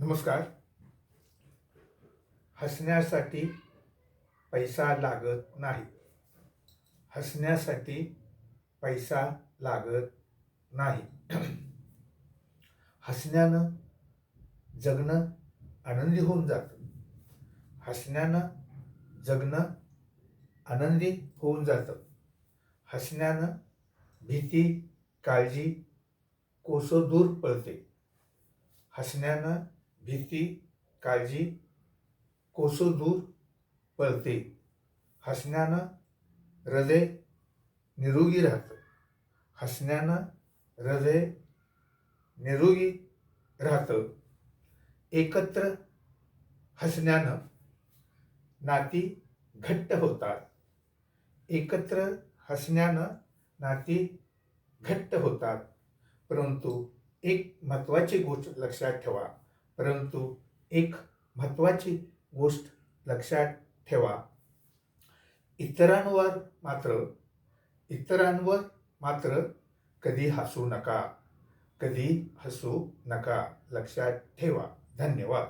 नमस्कार. हसण्यासाठी पैसा लागत नाही. हसण्यासाठी पैसा लागत नाही. हसण्यानं जगणं आनंदी होऊन जातं. हसण्यानं जगणं आनंदी होऊन जातं. हसण्यानं भीती काळजी कोसो दूर पळते. हसण्यानं भीती काळजी कोसो दूर पळते. हसण्यानं हृदय निरोगी राहतं. हसण्यानं हृदय निरोगी राहतं. एकत्र हसण्यानं नाती घट्ट होतात. एकत्र हसण्यानं नाती घट्ट होतात. परंतु एक महत्त्वाची गोष्ट लक्षात ठेवा. परंतु एक महत्त्वाची गोष्ट लक्षात ठेवा. इतरांवर मात्र इतरांवर मात्र कधी हसू नका. कधी हसू नका. लक्षात ठेवा. धन्यवाद.